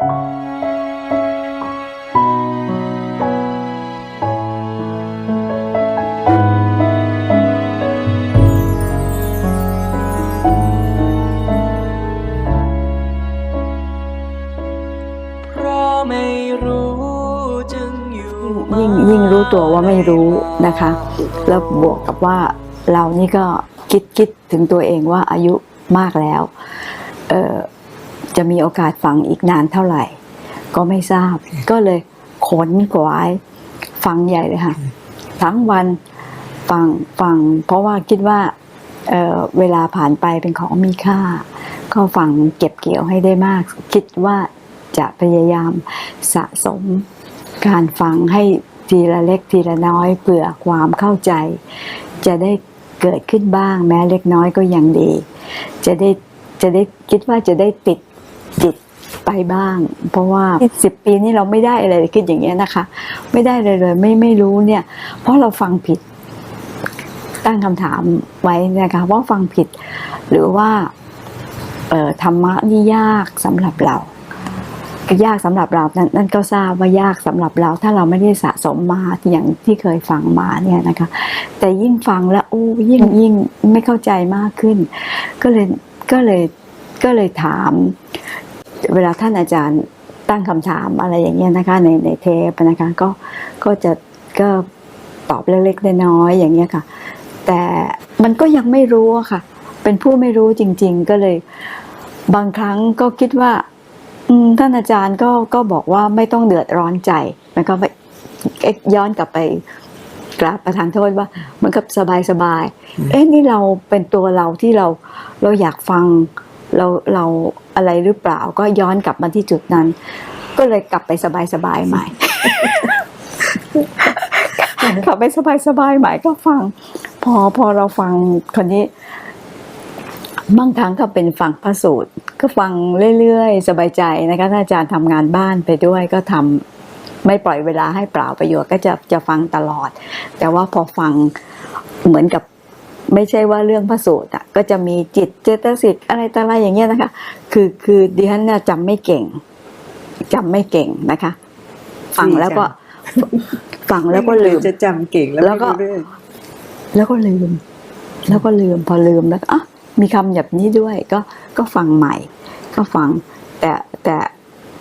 ยิ่งยิ่งรู้ตัวว่าไม่รู้นะคะ แล้วบวกกับว่าเรานี่ก็คิดคิดถึงตัวเองว่าอายุมากแล้ว เออ จะมีโอกาสฟังอีกนานเท่าไหร่ ก็ไม่ทราบ ก็เลยขนขวายฟังใหญ่เลยค่ะ ทั้งวันฟังฟัง เพราะว่าคิดว่าเเวลาผ่านไปเป็นของมีค่า ก็ฟังเก็บเกี่ยวให้ได้มาก คิดว่าจะพยายามสะสมการฟังให้ทีละเล็กทีละน้อยเผื่อความเข้าใจ จะได้เกิดขึ้นบ้าง แม้เล็กน้อยก็ยังดี จะได้จะได้คิดว่าจะได้ติด ไปบ้าง เพราะว่าสิบปีนี้เราไม่ได้อะไรคิดอย่างเงี้ยนะคะ ไม่ได้เลยเลยไม่ไม่รู้เนี่ย เพราะเราฟังผิด ตั้งคำถามไว้นะคะว่าฟังผิด หรือว่าเออธรรมะนี่ยากสำหรับเรายากสำหรับเรานั่นนั่นก็ทราบว่ายากสำหรับเรา ถ้าเราไม่ได้สะสมมาอย่างที่เคยฟังมาเนี่ยนะคะ แต่ยิ่งฟังแล้วโอ้ยิ่งยิ่งไม่เข้าใจมากขึ้น ก็เลยก็เลยก็เลยถาม เวลาท่านอาจารย์ตั้งคำถามอะไรอย่างเงี้ยนะคะในในเทปนะคะก็ก็จะก็ตอบเล็กๆน้อยๆอย่างเงี้ยค่ะ แต่มันก็ยังไม่รู้อะค่ะ เป็นผู้ไม่รู้จริง ๆ ก็เลย บางครั้งก็คิดว่าท่านอาจารย์ก็ก็บอกว่าไม่ต้องเดือดร้อนใจมันก็ไปย้อนกลับไปกราบประทานโทษว่าเหมันกับสบายสบายๆเอ๊ะนี่เราเป็นตัวเราที่เราเราอยากฟัง เราเราอะไรหรือเปล่า ก็ย้อนกลับมาที่จุดนั้น ก็เลยกลับไปสบายสบายๆใหม่กลับไปสบายสบายๆใหม่ก็ฟัง พอพอเราฟังคนนี้บางครั้งก็เป็นฟังพระสูตร ก็ฟังเรื่อยๆ สบายใจนะคะถ้าอาจารย์ทำงานบ้านไปด้วยก็ทำไม่ปล่อยเวลาให้เปล่าประโยชน์ก็จะจะฟังตลอด แต่ว่าพอฟังเหมือนกับ ไม่ใช่ว่าเรื่องพระสูตรอะก็จะมีจิตเจตสิกอะไรต่ออะไรอย่างเงี้ยนะคะ คือคือดิฉันน่ะจำไม่เก่งจำไม่เก่งนะคะ ฟังแล้วก็ฟังแล้วก็ลืมจะจำเก่งแล้วแล้วก็ไม่รู้เรื่องแล้วก็ลืม แล้วก็ลืมพอลืมแล้วก็อะมีคำแบบนี้ด้วยก็ก็ฟังใหม่ ก็ฟัง แต่แต่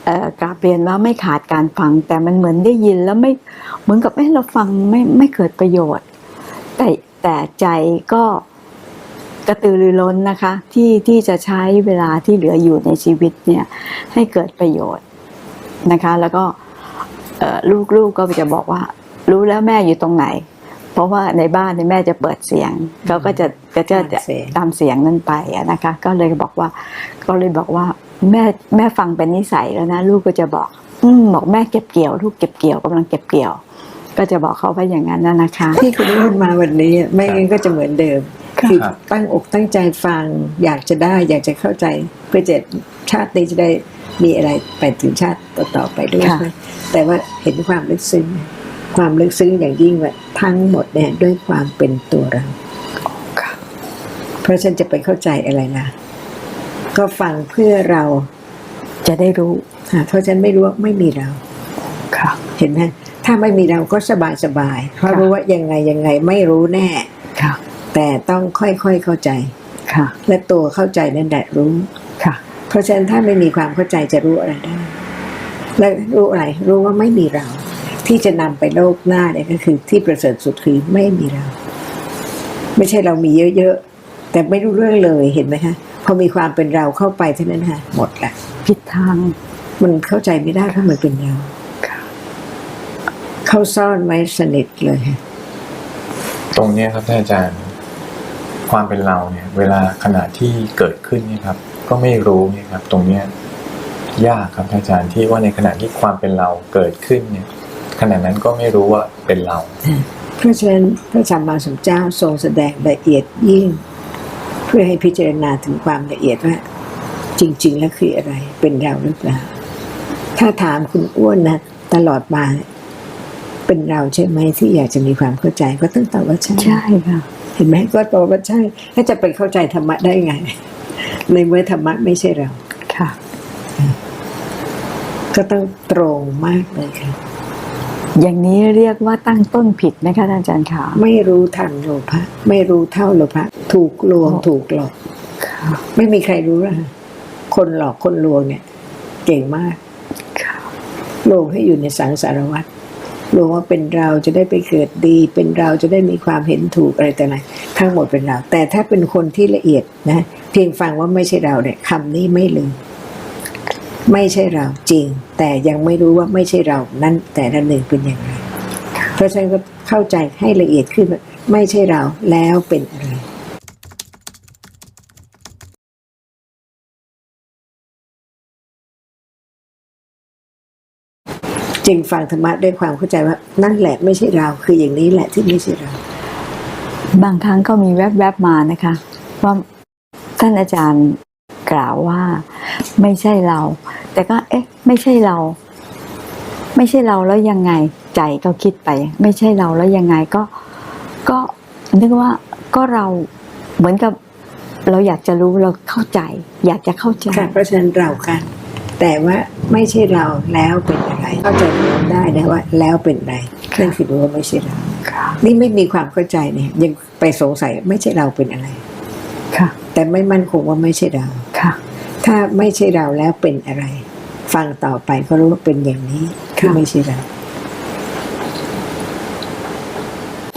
เอ่อกราบเรียนว่าไม่ขาดการฟัง แต่มันเหมือนได้ยินแล้วไม่เหมือนกับเอ้เราฟังไม่ไม่เกิดประโยชน์ แต่ แต่ใจก็กระตือรือร้นนะคะ ที่ที่จะใช้เวลาที่เหลืออยู่ในชีวิตเนี่ยให้เกิดประโยชน์นะคะ แล้วก็ลูกๆก็จะบอกว่า รู้แล้วแม่อยู่ตรงไหน เพราะว่าในบ้านในแม่จะเปิดเสียงเขาก็จะก็จะตามเสียงตามเสียงนั้นไปนะคะ ก็เลยบอกว่าก็เลยบอกว่าแม่แม่ฟังเป็นนิสัยแล้วนะ ลูกก็จะบอก อืบอกแม่เก็บเกี่ยว ลูกเก็บเกี่ยวกำลังเก็บเกี่ยว ก็จะบอกเขาไปอย่างนั้นนะนะคะ ที่คุณได้พูดมาวันนี้ไม่งั้นก็จะเหมือนเดิมค่ะคือตั้งอกตั้งใจฟังอยากจะได้อยากจะเข้าใจเพื่อจะชาตินี้จะได้มีอะไรไปถึงชาติต่อๆไปด้วยค่ะนะแต่ว่าเห็นความลึกซึ้งความลึกซึ้งอย่างยิ่งว่าทั้งหมดเนี่ยด้วยความเป็นตัวเราเพราะฉันจะไปเข้าใจอะไรล่ะก็ฟังเพื่อเราจะได้รู้ค่ะเพราะฉันไม่รู้ว่าไม่มีเราค่ะเห็นไหม ถ้าไม่มีเราก็สบายสบายๆเพราะค่ะรู้ว่ายังไงยังไงไม่รู้แน่ค่ะ แต่ต้องค่อยๆเข้าใจค่ะ และตัวเข้าใจนั่นแหละรู้ค่ะ เพราะฉะนั้นถ้าไม่มีความเข้าใจจะรู้อะไรได้ และรู้อะไรรู้ว่าไม่มีเรา ที่จะนำไปโลกหน้าเนี่ยก็คือที่ประเสริฐสุดคือไม่มีเรา ไม่ใช่เรามีเยอะๆแต่ไม่รู้เรื่องเลยเห็นไหมคะพอมีความเป็นเราเข้าไปเท่านั้นค่ะหมดละผิดทางมันเข้าใจไม่ได้เพราะมันเป็นเราค่ะ เขาซ่อนไว้สนิทเลยค่ะตรงเนี้ยครับท่านอาจารย์ ความเป็นเราเนี่ย เวลาขณะที่เกิดขึ้นเนี่ยครับ ก็ไม่รู้เนี่ยครับ ตรงเนี้ยยากครับท่านอาจารย์ที่ว่าในขณะที่ความเป็นเราเกิดขึ้นเนี่ยขณะนั้นก็ไม่รู้ว่าเป็นเรา เพราะฉะนั้นพระสัมมาสัมพุทธเจ้าทรงแสดงละเอียดยิ่ง เพื่อให้พิจารณาถึงความละเอียดว่า จริง ๆ แล้วคืออะไรเป็นเราหรือเปล่า ถ้าถามคุณอ้วนนะตลอดมา เป็นเราใช่ไหมที่อยากจะมีความเข้าใจก็ต้องตอบว่าใช่ใช่ค่ะเห็นไหมก็ตอบว่าใช่ถ้าจะไปเข้าใจธรรมะได้ไง ในเมื่อธรรมะไม่ใช่เราค่ะ ก็ต้องตรงมากเลยค่ะ อย่างนี้เรียกว่าตั้งต้นผิดนะคะท่านอาจารย์ค่ะไม่รู้ทันโลภะไม่รู้เท่าโลภะถูกลวงอ๋อถูกหลอกค่ะไม่มีใครรู้ละคนหลอกคนลวงเนี่ย เก่งมากค่ะลวงให้อยู่ในสังสารวัฏ ลวงว่าเป็นเราจะได้ไปเกิดดี เป็นเราจะได้มีความเห็นถูกอะไรแต่ไหนทั้งหมดเป็นเรา แต่ถ้าเป็นคนที่ละเอียดนะเพียงฟังว่าไม่ใช่เราเนี่ยคำนี้ไม่ลืมไม่ใช่เราจริง แต่ยังไม่รู้ว่าไม่ใช่เรานั้นแต่ละหนึ่งเป็นอย่างไรเพราะฉะนั้นก็เข้าใจให้ละเอียดขึ้นไม่ใช่เราแล้วเป็นอะไร จึงฟังธรรมะด้วยความเข้าใจว่านั่นแหละไม่ใช่เรา คืออย่างนี้แหละที่ไม่ใช่เรา บางครั้งก็มีแวบๆมานะคะ ว่าท่านอาจารย์กล่าวว่าไม่ใช่เรา แต่ก็ เอ๊ะ ไม่ใช่เรา ไม่ใช่เราแล้วยังไงใจก็คิดไป ไม่ใช่เราแล้วยังไงก็ก็นึกว่าก็เราเหมือนกับเราอยากจะรู้เราเข้าใจ อยากจะเข้าใจค่ะเพราะฉะนั้นเรากัน แต่ว่าไม่ใช่เราแล้วเป็นอะไรเข้าใจได้นะว่าแล้วเป็นอะไรนั่นคือรู้ว่าไม่ใช่เราค่ะนี่ไม่มีความเข้าใจเนี่ยยังไปสงสัยไม่ใช่เราเป็นอะไรค่ะ แต่ไม่มั่นคงว่าไม่ใช่เราค่ะ ถ้าไม่ใช่เราแล้วเป็นอะไร ฟังต่อไปก็รู้ว่าเป็นอย่างนี้คือค่ะไม่ใช่เรา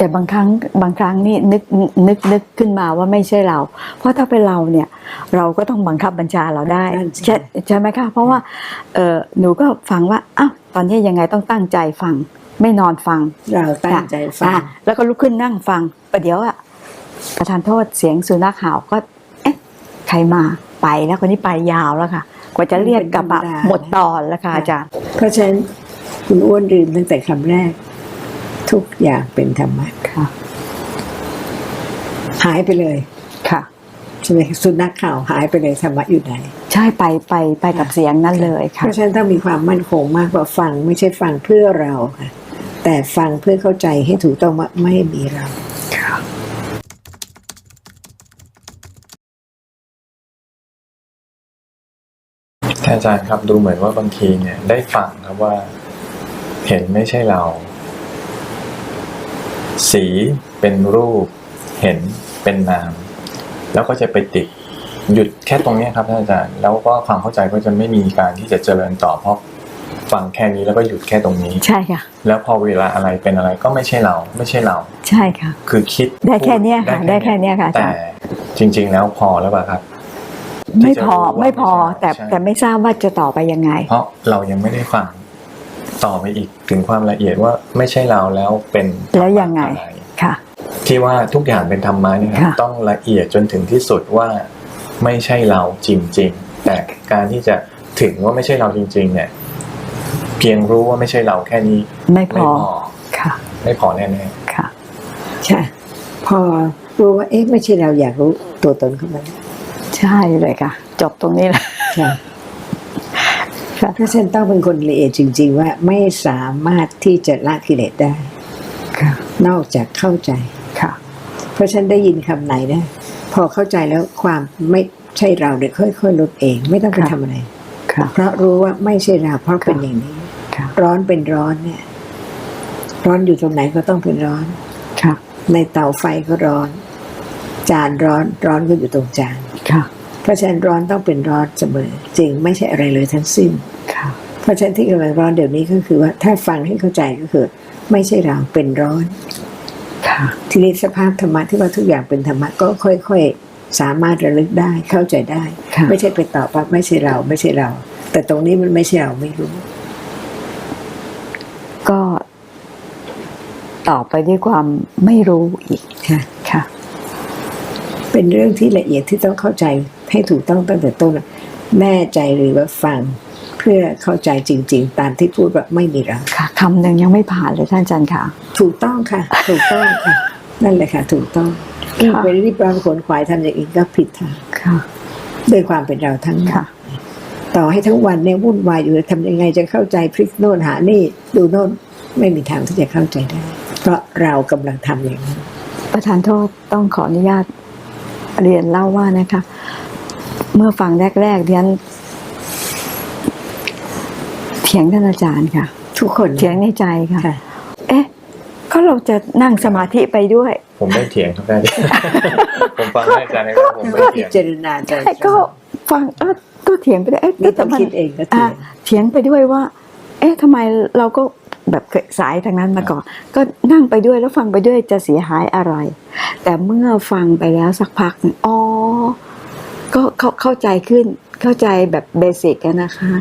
แต่บางครั้งบางครั้งนี่นึกนึกนึกขึ้นมาว่าไม่ใช่เรา เพราะถ้าเป็นเราเนี่ยเราก็ต้องบังคับบัญชาเราได้นั่นสิใช่ใช่ไหมคะเพราะว่าเออหนูก็ฟังว่าอ้าวตอนนี้ยังไงต้องตั้งใจฟัง ไม่นอนฟังเราตั้งใจฟังอะแล้วก็ลุกขึ้นนั่งฟังประเดี๋ยวอะประทานโทษเสียงสุนัขเห่าก็เอ๊ะใครมาไปแล้วคนนี้ไปยาวแล้วค่ะกว่าจะเรียกกลับมาหมดตอนแล้วค่ะอาจารย์เพราะฉะนั้นคุณอ้วนลืมตั้งแต่คำแรก ทุกอย่างเป็นธรรมะค่ะ หายไปเลยค่ะใช่ไหมสุนัขข่าวหายไปเลยธรรมะอยู่ไหนใช่ไปไปไปกับเสียงนั้นเลยเพค่ะราะฉะนั้นต้องมีความมั่นคงมากกว่าฟังไม่ใช่ฟังเพื่อเราค่ะ แต่ฟังเพื่อเข้าใจให้ถูกต้องว่าไม่มีเราท่านอาจารย์ครับดูเหมือนว่าบางทีเนี่ยได้ฟังครับว่า เห็นไม่ใช่เรา สีเป็นรูป เห็นเป็นนาม แล้วก็จะไปติดหยุดแค่ตรงเนี้ยครับท่านอาจารย์แล้วก็ความเข้าใจก็จะไม่มีการที่จะเจริญต่อเพราะฟังแค่นี้แล้วก็หยุดแค่ตรงนี้ ใช่ค่ะ แล้วพอเวลาอะไรเป็นอะไรก็ไม่ใช่เรา ไม่ใช่เรา ใช่ค่ะ คือคิดได้แค่เนี้ยค่ะพูได้แค่เนี้ยค่ะอาแต่จารย์จริง ๆ แล้วพอแล้วเปล่าครับ ไม่พอที่จะรู้ว่าไม่พอไม่ใช่แต่ใช่แต่ไม่ทราบว่าจะต่อไปยังไง เพราะเรายังไม่ได้ฟัง ต่อไปอีกถึงความละเอียดว่าไม่ใช่เราแล้วเป็นแล้วยังไงอะไรค่ะที่ว่าทุกอย่างเป็นธรรมะเนี่ยครับค่ะต้องละเอียดจนถึงที่สุดว่าไม่ใช่เราจริง ๆ แต่การที่จะถึงว่าไม่ใช่เราจริง ๆ เนี่ย เพียงรู้ว่าไม่ใช่เราแค่นี้ ไม่พไม่อพอค่ะ ไม่พอแน่ค่ะใช่พอรู้ว่าเอ๊ะไม่ใช่เราอยากรู้ตัวตนขึ้นมาแล้วใช่เลยค่ะ จบตรงนี้แหละใช่ ค่ะเพราะฉะนันต้องเป็นคนละเอียดจริง ๆ ว่าไม่สามารถที่จะละกิเลสได้ค่ะนอกจากเข้าใจค่ะ เพราะฉันได้ยินคำไหนนะพอเข้าใจแล้วความไม่ใช่เราเนี่ยค่อยๆลดเอง ไม่ต้องไปค่ะทำอะไรค่ะเพราะรู้ว่าไม่ใช่เราเพราะเป็นอย่างนี้ค่ะร้อนเป็นร้อนเนี่ย ร้อนอยู่ตรงไหนก็ต้องเป็นร้อนค่ะในเตาไฟก็ร้อน จานร้อนร้อนก็อยู่ตรงจานค่ะเพราะฉะนั้นร้อนต้องเป็นร้อนเสมอจริงไม่ใช่อะไรเลยทั้งสิ้นค่ะ เพราะฉะนั้นที่กำลังร้อนเดี๋ยวนี้ก็คือว่าถ้าฟังให้เข้าใจก็คือ ไม่ใช่เราเป็นร้อนค่ะทีนี้สภาพธรรมะที่ว่าทุกอย่างเป็นธรรมะก็ค่อยๆ สามารถระลึกได้เข้าใจได้ค่ะไม่ใช่ไปตอบว่าไม่ใช่เราไม่ใช่เรา แต่ตรงนี้มันไม่ใช่เราไม่รู้ ก็ต่อไปด้วยความไม่รู้อีกค่ะค่ะ เป็นเรื่องที่ละเอียดที่ต้องเข้าใจให้ถูกต้องตั้งแต่ต้นแน่ใจหรือว่าฟัง เพื่อเข้าใจจริง ๆ ตามที่พูดว่าไม่มีเราค่ะคำหนึ่งยังไม่ผ่านเลยท่านอาจารย์ค่ะ ถูกต้องค่ะ ถูกต้องค่ะ นั่นแหละค่ะ ถูกต้องยิ่งไปรีบร้อนขนขวายทำอย่างอื่นก็ผิดทางค่ะด้วยความเป็นเราทั้งหมดค่ะ ต่อให้ทั้งวันเนี่ยวุ่นวายอยู่ทำยังไงจะเข้าใจพลิกโน่นหานี่ดูโน่นไม่มีทางที่จะเข้าใจได้ เพราะเรากำลังทำอย่างนั้นประธานโทษต้องขออนุญาตเรียนเล่าว่านะคะ เมื่อฟังแรกๆเรียนท ถียงท่านอาจารย์ค่ะ ทุกคนเถียงในใจค่ะค่ะ เอ๊ะ ก็เราจะนั่งสมาธิไปด้วย ผมไม่เถียงครับท่านอาจารย์ผมฟังท่านอาจารย์นะครับผมไม่ก็เถีพิยงจารณาใจใช่ก็ฟังเออก็เถียงไปด้วยเอ๊ะไม่ต้องแต่มันคิดเองก็อะเถียงเถียงไปด้วยว่า เอ๊ะทำไมเราก็แบบเคยสายทางนั้นมาก่อน ก็นั่งไปด้วยแล้วฟังไปด้วยจะเสียหายอะไร แต่เมื่อฟังไปแล้วสักพักหนึ่งอ๋อก็เข้าเข้าใจขึ้น เข้าใจแบบเบสิกอะนะคะ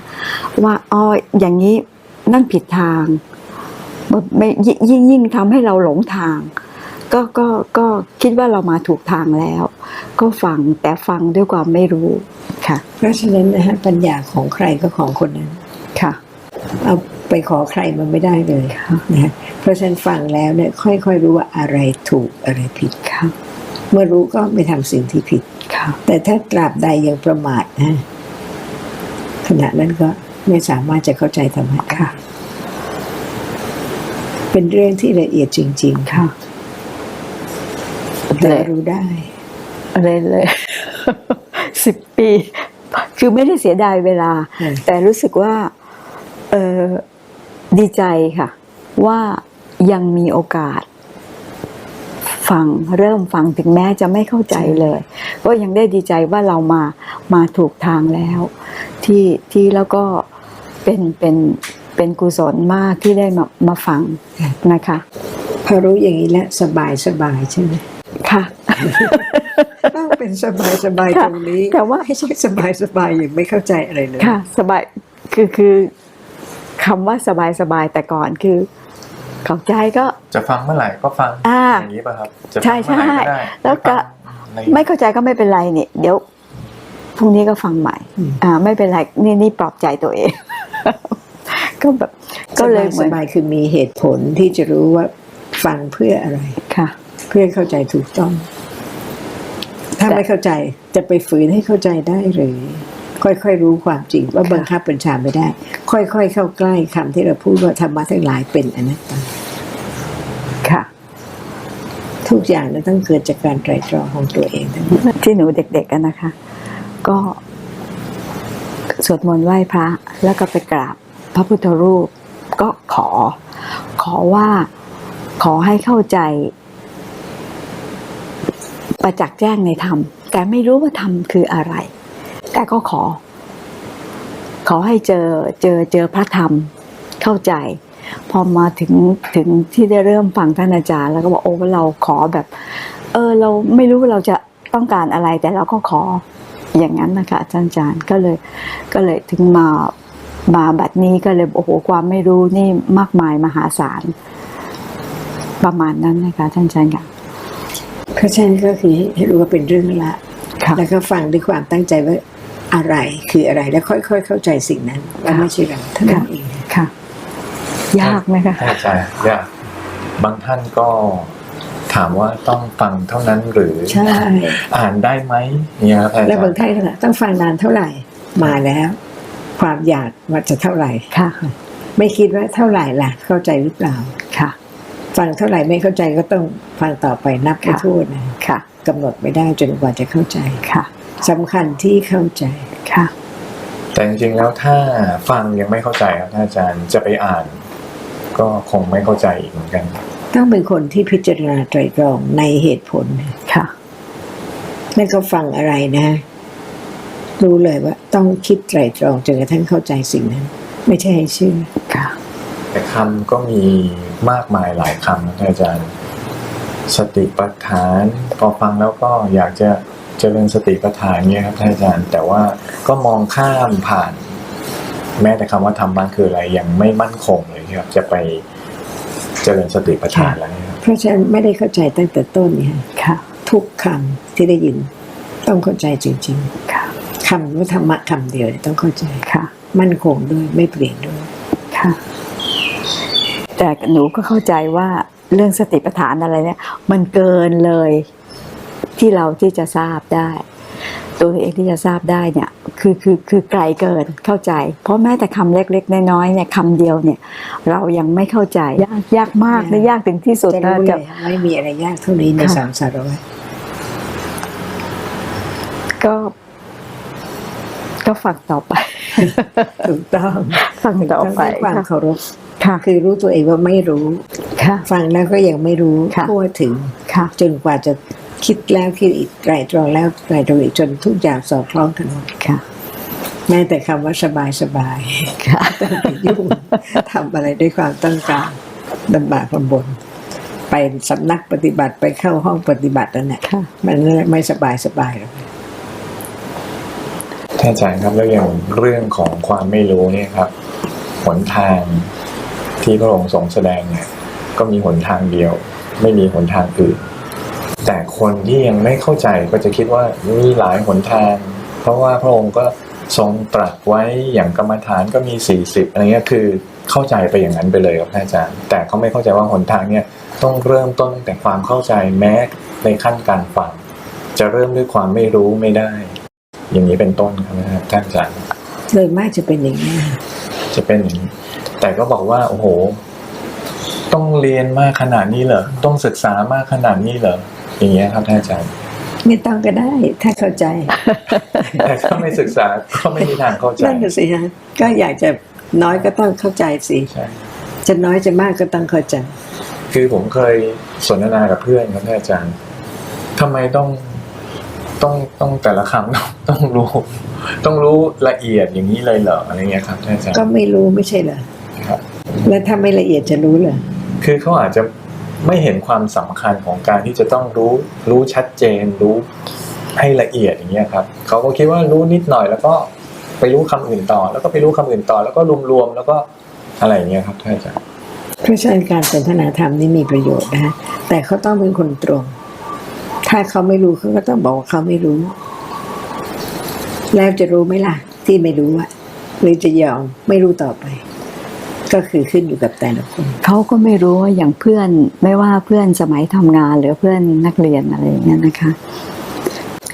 ว่าอ๋ออย่างนี้นั่นผิดทางแบบไม่ยิ่งยิ่งยิ่งทำให้เราหลงทาง ก็ก็ก็คิดว่าเรามาถูกทางแล้ว ก็ฟังแต่ฟังด้วยความไม่รู้ค่ะ เพราะฉะนั้นนะฮะปัญญาของใครก็ของคนนั้นค่ะ เอาไปขอใครมันไม่ได้เลยค่ะนะฮะเพราะฉะนั้นฟังแล้วเนี่ยค่อยๆรู้ว่าอะไรถูกอะไรผิดค่ะเมื่อรู้ก็ไม่ทำสิ่งที่ผิดค่ะ แต่ถ้าตราบใดยังประมาทนะขณะนั้นก็ไม่สามารถจะเข้าใจธรรมะได้ค่ะ เป็นเรื่องที่ละเอียดจริงค่ะๆแต่รู้ได้ อะไรเลยสิบปี คือไม่ได้เสียดายเวลาอืมแต่รู้สึกว่า เออดีใจค่ะ ว่ายังมีโอกาส ฟังเริ่มฟังถึงแม้จะไม่เข้าใจเลย ก็ยังได้ดีใจว่าเรามามาถูกทางแล้ว ที่ที่แล้วก็เป็นเป็นเป็นกุศลมากที่ได้มามาฟังนะคะพอรู้อย่างนี้แล้วสบายสบายใช่ไหมค่ะต้องเป็นสบายสบายค่ะตรงนี้แต่ว่าไม่ใช่สบายสบายอย่างไม่เข้าใจอะไรเลยค่ะ สบายคือคือคำว่าสบายสบายแต่ก่อนคือ เข้าใจก็จะฟังเมื่อไหร่ก็ฟังอ่าอย่างนี้ป่ะครับจะใช่ฟังเมื่อไหร่ก็ได้ใช่แล้วก็อะไรอย่างไม่เงี้ยเข้าใจก็ไม่เป็นไรนี่เดี๋ยวพรุ่งนี้ก็ฟังใหม่อืมอ่า ไม่เป็นไรนี่นี่ปลอบใจตัวเอง ก็แบบก็เลยเหสมือนบายๆคือมีเหตุผลที่จะรู้ว่าฟังเพื่ออะไรค่ะ เพื่อเข้าใจถูกต้อง ถ้าแต่ไม่เข้าใจจะไปฝืนให้เข้าใจได้หรือ ค่อยๆรู้ความจริงว่าค่ะบังคับบัญชาไม่ได้ ค่อยๆเข้าใกล้คำที่เราพูดว่าธรรมะทั้งหลายเป็นอนัตตา ทุกอย่างนั้นต้องเกิดจากการไตรตรองของตัวเองทั้งนั้นที่หนูเด็กๆกันนะคะ ก็สวดมนต์ไหว้พระแล้วก็ไปกราบพระพุทธรูปก็ขอ ขอว่าขอให้เข้าใจ ประจักษ์แจ้งในธรรม แต่ไม่รู้ว่าธรรมคืออะไร แต่ก็ขอ ขอให้เจอเจอเจอพระธรรม เข้าใจ พอมาถึงถึงที่ได้เริ่มฟังท่านอาจารย์ แล้วก็บอกโอ้เราขอแบบ เออเราไม่รู้ว่าเราจะต้องการอะไรแต่เราก็ขออย่างนั้นนะคะอาจารย์อาจารย์ก็เลย ก็เลยถึงมามาบัดนี้ก็เลยโอ้โหความไม่รู้นี่มากมายมหาศาลประมาณนั้นนะคะท่านอาจารย์ค่ะเพราะฉะนั้นก็คือให้รู้ว่าเป็นเรื่องละค่ะแล้วก็ฟังด้วยความตั้งใจว่าอะไรคืออะไรแล้วค่อย ๆ เข้าใจสิ่งนั้นว่าไม่ใช่เราเท่านั้นเองค่ะ ยากไหมคะท่านอาจารย์ยากบางท่านก็ถามว่าต้องฟังเท่านั้นหรือใช่อ่านได้ไหมเนี่ยครับท่านอาแล้วจาบารงย์ท่านก็ต้องฟังนานเท่าไหร่มาแล้ว ความอยากว่าจะเท่าไหร่ค่ะ ไม่คิดว่าเท่าไหร่ล่ะ เข้าใจหรือเปล่าค่ะ ฟังเท่าไหร่ไม่เข้าใจก็ต้องฟังต่อไปนับไม่ค่ะถ้วนนะค่ะกำหนดไม่ได้จนกว่าจะเข้าใจค่ะสำคัญที่เข้าใจค่ะ แต่จริงๆแล้วถ้าฟังยังไม่เข้าใจครับท่านอาจารย์จะไปอ่าน ก็คงไม่เข้าใจอีกเหมือนกันต้องเป็นคนที่พิจารณาไตรตรองในเหตุผลค่ะนั่นก็ฟังอะไรนะรู้เลยว่าต้องคิดไตรตรองจนกระทั่งเข้าใจสิ่งนั้น ไม่ใช่ให้เชื่อค่ะ แต่คำก็มีมากมายหลายคำนะท่านอาจารย์ สติปัฏฐานพอฟังแล้วก็อยากจะเจริญสติปัฏฐานเนี่ยครับท่านอาจารย์ แต่ว่าก็มองข้ามผ่าน แม้แต่คำว่าธรรมะคืออะไรยังไม่มั่นคงเลยครับจะไปเจริญสติปัฏฐานอะไรครับเพราะฉะนั้นไม่ได้เข้าใจตั้งแต่ต้นเนี่ยค่ะ ทุกคำที่ได้ยิน ต้องเข้าใจจริงค่ะๆคำว่าธรรมะคำเดียวต้องเข้าใจค่ะ มั่นคงด้วยไม่เปลี่ยนด้วยค่ะ แต่หนูก็เข้าใจว่าเรื่องสติปัฏฐานอะไรเนี่ย มันเกินเลยที่เราที่จะทราบได้ ตัวเองที่จะทราบได้เนี่ยคือคือคือไกลเกินเข้าใจ เพราะแม้แต่คำเล็กๆน้อยๆเนี่ยคำเดียวเนี่ย เรายังไม่เข้าใจยากยากมากและยากถึงที่สุดจะนะรู้เลจะยไม่มีอะไรยากเท่านี้ในค่ะสังสารวัฏก็ก็ฟังต่อไปถูกต้องฟังต่อไปด้วยความค่ะเคารพ ค่ะ คือรู้ตัวเองว่าไม่รู้ค่ะ ฟังแล้วก็ยังไม่รู้ค่ะทั่วถึงค่ะ จนกว่าจะคิดแล้วคิดอีกไตรตรองแล้วไตรตรองอีกจนทุกอย่างสอดคล้องกันหมดค่ะแม้แต่คำว่าสบายสบายค่ะต้องไปยุ่งทำอะไรด้วยความต้องการลำบากลำบน ไปสำนักปฏิบัติไปเข้าห้องปฏิบัตินั่นแหละค่ะมันไม่สบายสบายหรอกท่านอาจารย์ครับแล้วอย่างเรื่องของความไม่รู้เนี่ยครับหนทาง ที่พระองค์ทรงแสดงเนี่ยก็มีหนทางเดียว ไม่มีหนทางอื่น แต่คนที่ยังไม่เข้าใจก็จะคิดว่ามีหลายหนทาง เพราะว่าพระองค์ก็ทรงตรัสไว้อย่างกรรมฐานก็มีสี่สิบอะไรเงี้ยคือเข้าใจไปอย่างนั้นไปเลยครับท่านอาจารย์ แต่เขาไม่เข้าใจว่าหนทางเนี่ยต้องเริ่มต้นตั้งแต่ความเข้าใจแม้ในขั้นการฟังจะเริ่มด้วยความไม่รู้ไม่ได้ อย่างนี้เป็นต้นครับนะครับท่านอาจารย์โดยมากจะเป็นอย่างนี้ยจะเป็นอย่างนี้ แต่ก็บอกว่าโอ้โห ต้องเรียนมากขนาดนี้เหรอต้องศึกษามากขนาดนี้เหรออย่างเงี้ยครับท่านอาจารย์ไม่ต้องก็ได้ถ้าเข้าใจ แต่ถ้าไม่ศึกษาก็ไม่มีทางเข้าใจนั่นน่ะสิฮะก็อยากจะน้อยก็ต้องเข้าใจสิใช่จะน้อยจะมากก็ต้องเข้าใจ คือผมเคยสนทนากับเพื่อนครับท่านอาจารย์ทำไมต้องต้องต้องแต่ละคำต้องต้องรู้ ต้องรู้ละเอียดอย่างนี้เลยเหรออะไรเงี้ยครับท่านอาจารย์ก็ไม่รู้ไม่ใช่เหรอ ครับแล้วถ้าไม่ละเอียดจะรู้เหรอคือเขาอาจจะไม่เห็นความสำคัญของการที่จะต้องรู้รู้ชัดเจนรู้ให้ละเอียดอย่างเงี้ยครับเขาก็คิดว่ารู้นิดหน่อยแล้วก็ไปรู้คำอื่นต่อ แล้วก็ไปรู้คำอื่นต่อ แล้วก็รวมๆแล้วก็อะไรอย่างเงี้ยครับท่านอาจารย์เพราะฉะนั้นการสนทนาธรรมนี่มีประโยชน์นะฮะแต่เขาต้องเป็นคนตรง ถ้าเขาไม่รู้เขาก็ต้องบอกว่าเขาไม่รู้ แล้วจะรู้ไหมล่ะ ที่ไม่รู้อะหรือจะยอมไม่รู้ต่อไป ก็คือขึ้นอยู่กับแต่ละคน เขาก็ไม่รู้ว่าอย่างเพื่อนไม่ว่าเพื่อนสมัยทำงานหรือเพื่อนนักเรียนอะไรอย่างเงี้ยนะคะ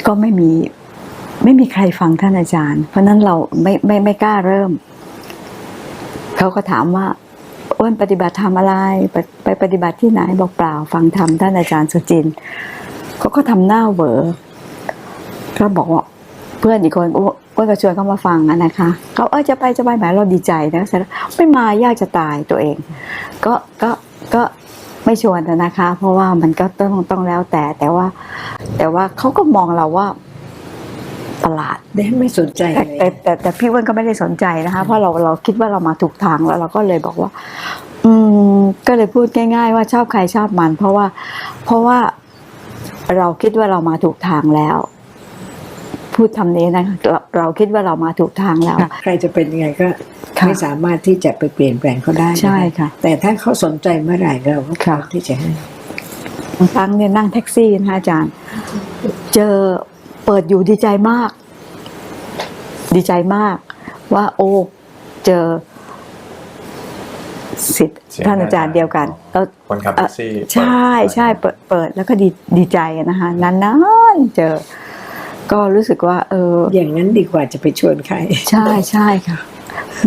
ก็ไม่มีไม่มีใครฟังท่านอาจารย์ เพราะนั้นเราไม่ไม่ไม่กล้าเริ่ม เขาก็ถามว่าอ้วนปฏิบัติธรรมอะไรไปไปปฏิบัติที่ไหนบอกเปล่า ฟังธรรมท่านอาจารย์สุจินเขาก็ทำหน้าเวอก็บอกว่าเพื่อนอีกคน อ้วนอ้วนก็ชวนเขามาฟังนะคะเขาเออจะไปจะไปแหมเราดีใจนะเสร็จแล้วไม่มายากจะตายตัวเอง ก็ก็ก็ไม่ชวนนะคะ เพราะว่ามันก็ต้องต้องแล้วแต่แต่ว่า แต่ว่าเขาก็มองเราว่าประหลาดไม่สนใจแต่เลยแต่แต่แต่พี่อ้วนก็ไม่ได้สนใจนะคะ เพราะเราเราคิดว่าเรามาถูกทางแล้วเราก็เลยบอกว่า อืมก็เลยพูดง่าย ๆ ว่าชอบใครชอบมัน เพราะว่าเพราะว่าเราคิดว่าเรามาถูกทางแล้ว พูดคำนี้นะเราเราคิดว่าเรามาถูกทางแล้ว ใครจะเป็นยังไงก็ค่ะไม่สามารถที่จะไปเปลี่ยนแปลงเขาได้นใช่ค่ะ แต่ถ้าเขาสนใจเมื่อไหร่เราก็พร้อมค่ะที่จะให้บางครั้งเนี่ยนั่งแท็กซี่นะคะอาจารย์ เจอเปิดอยู่ดีใจมาก ดีใจมาก ว่าโอ้เจอสิทธิ์เสียงท่านอาจารย์เดียวกัน ก็คนขับแท็กซี่ใช่ใช่เปิดเปิดแล้วก็ดีดีใจนะคะนานๆเจอ ก็รู้สึกว่า เออ อย่างนั้นดีกว่าจะไปชวนใคร ใช่ใช่ค่ะ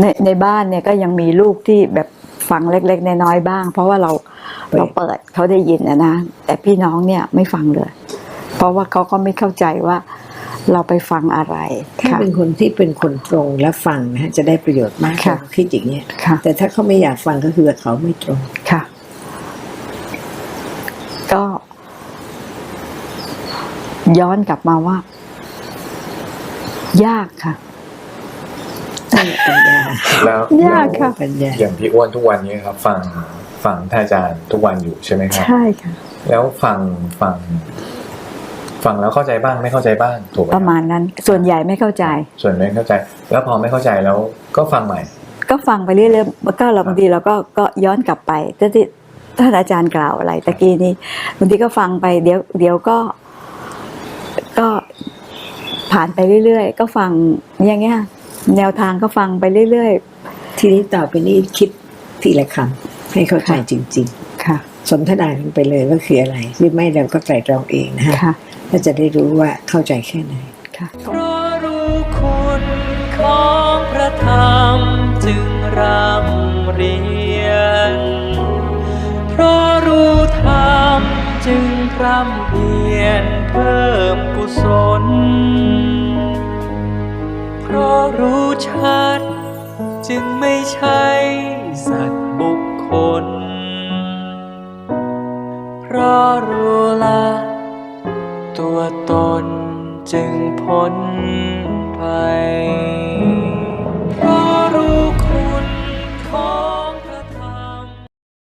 ในในบ้านเนี่ยก็ยังมีลูกที่แบบฟังเล็กๆน้อยๆบ้าง เพราะว่าเราเปิดเราเปิดเขาได้ยินนะนะแต่พี่น้องเนี่ยไม่ฟังเลย เพราะว่าเขาก็ไม่เข้าใจว่าเราไปฟังอะไร ถ้าค่ะเป็นคนที่เป็นคนตรงและฟังนะฮะจะได้ประโยชน์มากค่ะเขาคิดอย่างเนี้ยค่ะแต่ถ้าเขาไม่อยากฟังก็คือเขาไม่ตรงค่ะ ก็ ย้อนกลับมาว่า ยากค่ะนั่นแหละปัญญาแล้วยากค่ะปัญญาอย่างพี่อ้วนทุกวันนี้ครับ ฟังฟังท่านอาจารย์ทุกวันอยู่ใช่ไหมครับ ใช่ค่ะ แล้วฟังฟัง ฟังแล้วเข้าใจบ้างไม่เข้าใจบ้างถูกไหมคปบระมาณนั้น ส่วนใหญ่ไม่เข้าใจ ส่วนไม่เข้าใจ แล้วพอไม่เข้าใจแล้วก็ฟังใหม่ ก็ฟังไปเรื่อยๆมันก็เราบางทีเราก็ก็ย้อนกลับไปที่ท่านอาจารย์กล่าวอะไรตะกี้นี้บางทีก็ฟังไปเดี๋ยวเดี๋ยวก็ ก็ ผ่านไปเรื่อย ๆ ก็ฟังอย่างเงี้ยแนวทางก็ฟังไปเรื่อยทีนี้ต่อไปนี้คิดทีละคำให้เข้าใจจริง ๆ ค่ะๆสนทนากันไปเลยว่าคืออะไรหรือไม่เราก็ไตร่ตรองเองนะฮะค่ะก็จะได้รู้ว่าเข้าใจแค่ไหนค่ะเพราะรู้คุณของพระธรรมจึงรำเรียน เพราะรู้ธรรมจึงพร่ำเพียรเพิ่มกุศลเพ ราะรู้ชัด จึงไม่ใช่สัตว์บุคคล เพราะรู้ละ ตัวตนจึงพ้น